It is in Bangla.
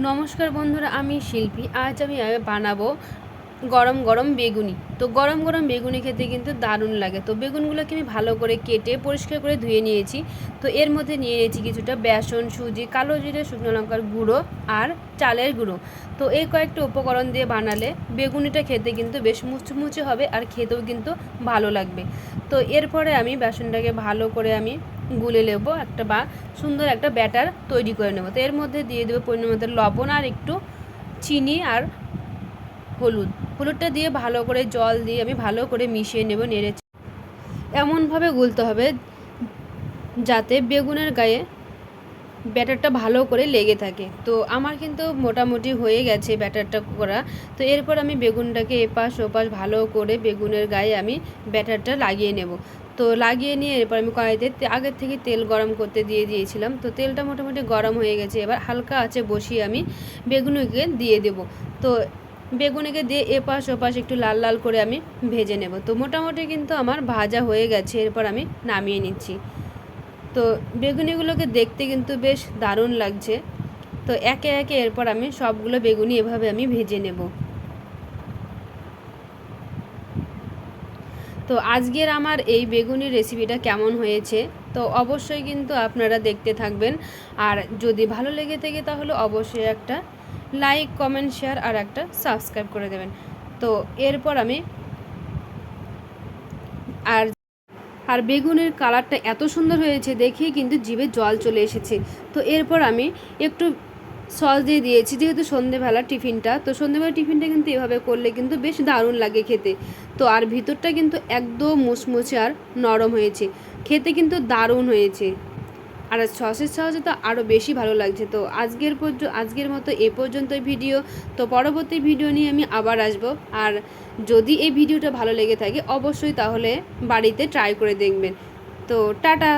নমস্কার বন্ধুরা, আমি শিল্পী। আজ আমি বানাবো গরম গরম বেগুনি। তো গরম গরম বেগুনি খেতে কিন্তু দারুণ লাগে। তো বেগুনগুলোকে আমি ভালো করে কেটে, পরিষ্কার করে ধুয়ে নিয়েছি। তো এর মধ্যে নিয়ে নিয়েছি কিছুটা বেসন, সুজি, কালো জিরে, শুকনো লঙ্কার গুঁড়ো আর চালের গুঁড়ো। তো এই কয়েকটা উপকরণ দিয়ে বানালে বেগুনিটা খেতে কিন্তু বেশ মুচমুচে হবে আর খেতেও কিন্তু ভালো লাগবে। তো এরপরে আমি বেসনটাকে ভালো করে আমি গুলে নেব একটা বা সুন্দর একটা ব্যাটার তৈরি করে নেব। তো এর মধ্যে দিয়ে দেবো পরিমাণ লবণ আর একটু চিনি আর হলুদ। হলুদটা দিয়ে ভালো করে জল দিয়ে আমি ভালো করে মিশিয়ে নেব নেড়ে এমনভাবে গুলতে হবে যাতে বেগুনের গায়ে ব্যাটারটা ভালো করে লেগে থাকে। তো আমার কিন্তু মোটামুটি হয়ে গেছে ব্যাটারটা করা। তো এরপর আমি বেগুনটাকে এপাশ ওপাশ ভালো করে বেগুনের গায়ে আমি ব্যাটারটা লাগিয়ে নেব। তো লাগিয়ে নিয়ে এরপর আমি কড়াইতে আগের থেকে তেল গরম করতে দিয়ে দিয়েছিলাম। তো তেলটা মোটামুটি গরম হয়ে গেছে। এবার হালকা আছে বসিয়ে আমি বেগুনিকে দিয়ে দেব। তো বেগুনিকে দিয়ে এপাশ ওপাশ একটু লাল লাল করে আমি ভেজে নেব। তো মোটামুটি কিন্তু আমার ভাজা হয়ে গেছে। এরপর আমি নামিয়ে নিচ্ছি। তো বেগুনিগুলোকে দেখতে কিন্তু বেশ দারুণ লাগছে। তো একে একে এরপর আমি সবগুলো বেগুনি এভাবে আমি ভেজে নেব। তো আজকের আমার এই বেগুনির রেসিপিটা কেমন হয়েছে? তো অবশ্যই কিন্তু আপনারা দেখতে থাকবেন। আর যদি ভালো লেগে থাকে তাহলে অবশ্যই একটা লাইক কমেন্ট শেয়ার আর একটা সাবস্ক্রাইব করে দেবেন। তো এরপর আমি আর আর বেগুনের কালারটা এত সুন্দর হয়েছে দেখেই কিন্তু জিভে জল চলে এসেছে। তো এরপর আমি একটু সস দিয়ে দিয়েছি, যেহেতু সন্ধেবেলা টিফিনটা, তো সন্ধেবেলা টিফিনটা কিন্তু এভাবে করলে কিন্তু বেশ দারুণ লাগে খেতে। তো আর ভিতরটা কিন্তু একদম মুচমুচে আর নরম হয়েছে। খেতে কিন্তু দারুণ হয়েছে। আর সসের সহজে তো আরও বেশি ভালো লাগছে। তো আজকের পর্যন্ত আজকের মতো এ পর্যন্তই ভিডিও। তো পরবর্তী ভিডিও নিয়ে আমি আবার আসব। আর যদি এই ভিডিওটা ভালো লেগে থাকে, অবশ্যই তাহলে বাড়িতে ট্রাই করে দেখবেন। তো টাটা!